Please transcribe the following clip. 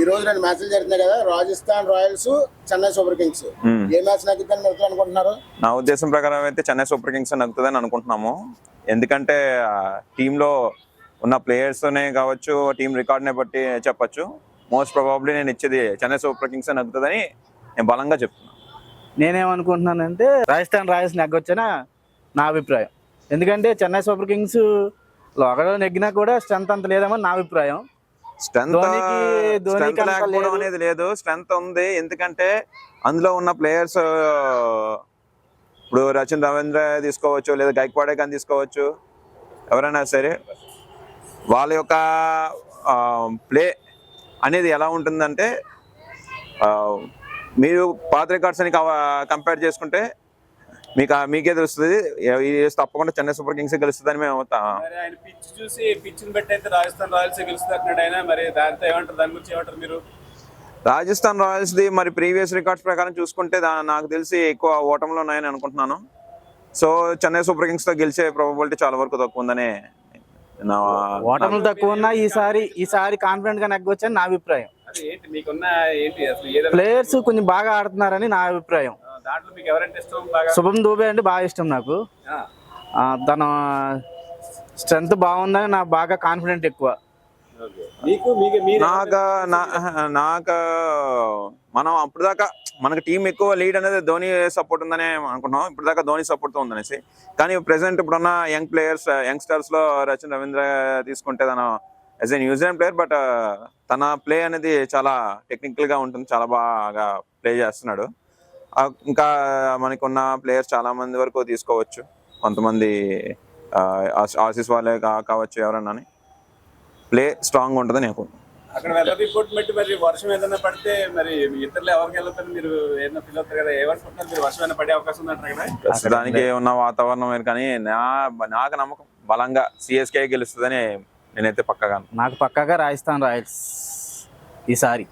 ఈ రోజు రెండు మ్యాచ్లు జరుగుతున్నాయి కదా Rajasthan Royals Chennai Super Kings. ఏ మ్యాచ్ నగ్గుతుందని మీరు అనుకుంటున్నారు? నా ఉద్దేశం ప్రకారం అయితే చెన్నై సూపర్ కింగ్స్ నగ్గుతుందని అనుకుంటున్నాము. ఎందుకంటే టీంలో ఉన్న ప్లేయర్స్తోనే కావచ్చు టీం రికార్డ్ని బట్టి చెప్పొచ్చు. మోస్ట్ ప్రాబబ్లీ నేను ఇచ్చేది చెన్నై సూపర్ కింగ్స్ నగ్గుతుందని నేను బలంగా చెప్తున్నాను నేనేమనుకుంటున్నానంటే రాజస్థాన్ రాయల్స్ నెగ్గొచ్చని? నా అభిప్రాయం. ఎందుకంటే చెన్నై సూపర్ కింగ్స్ లోకల్ నెగ్గినా కూడా స్ట్రెంత్ అంత లేదేమో నా అభిప్రాయం. స్ట్రెంత్ అంత లేకపోవడం. అనేది లేదు. స్ట్రెంత్ ఉంది. ఎందుకంటే అందులో ఉన్న ప్లేయర్స్ ఇప్పుడు రచిన్ రవీంద్ర తీసుకోవచ్చు లేదా గైక్వాడే కానీ తీసుకోవచ్చు. ఎవరైనా సరే వాళ్ళ యొక్క ప్లే అనేది ఎలా ఉంటుందంటే మీరు పాత రికార్డ్స్ అని కంపేర్ చేసుకుంటే మీకు మీకే తెలుస్తుంది. తప్పకుండా చెన్నై సూపర్ కింగ్స్ గెలుస్తుందని మేము ఆయన పిచ్ చూసి పిచ్ బట్టి అయితే రాజస్థాన్ రాయల్స్ గెలుస్తుంది అంటున్నాడు ఆయన. మరి దాంతో ఏమంటారు? దాని గురించి ఏమంటారు మీరు? రాజస్థాన్ రాయల్స్ ది మరి ప్రీవియస్ రికార్డ్స్ ప్రకారం చూసుకుంటే నాకు తెలిసి ఎక్కువ ఓటంలో ఉన్నాయని అనుకుంటున్నాను. సో చెన్నై సూపర్ కింగ్స్తో గెలిచే ప్రాబబిలిటీ చాలా వరకు తక్కువ ఉందని నా ఓటములు తక్కువ ఉన్నా ఈసారి ఈసారి కాన్ఫిడెంట్గా నెగ్గొచ్చని నా అభిప్రాయం. ప్లేయర్స్ కొంచెం బాగా ఆడుతున్నారని నా అభిప్రాయం. దాంట్లో మీకు ఎవరంటే ఇష్టం బాగా? శుభం దూబే అంటే బాగా ఇష్టం నాకు. తన స్ట్రెంత్ బాగుందని నాకు బాగా కాన్ఫిడెంట్ ఎక్కువ. నాకు నా- నాకు మనం అప్పుడు దాకా మనకి టీం ఎక్కువ లీడ్ అనేది ధోని సపోర్ట్ ఉందని అనుకుంటున్నాం ఇప్పుడు దాకా ధోని సపోర్ట్తో ఉందనేసి. కానీ ప్రెసెంట్ ఇప్పుడున్న యంగ్ ప్లేయర్స్ యంగ్స్టర్స్లో రచిన్ రవీంద్ర తీసుకుంటే తన as a New Zealand player but తన ప్లే అనేది చాలా టెక్నికల్గా ఉంటుంది. చాలా బాగా ప్లే చేస్తున్నాడు. ఇంకా మనకున్న ప్లేయర్స్ చాలా మంది వరకు తీసుకోవచ్చు. కొంతమంది ఆసీస్ వాళ్ళే కా- కావచ్చు ఎవరన్నా ప్లే స్ట్రాంగ్ ఉంటుందని నేను. అక్కడ వెదర్ రిపోర్ట్ బట్టి మరి వర్షం ఏదైనా పడితే మరి ఎవరికి మీరు ఏదైనా ఫీల్ అవుతారు కదా? ఏమనుకుంటున్నారు మీరు వర్షం ఏమైనా పడే అవకాశం ఉందంటారు కదా? ప్రస్తుతానికి ఉన్న వాతావరణం వేరు కానీ నా నాకు నమ్మకం బలంగా సిఎస్కే గెలుస్తుందని నేనైతే పక్కగా నాకు పక్కాగా రాజస్థాన్ రాయల్స్ ఈసారి.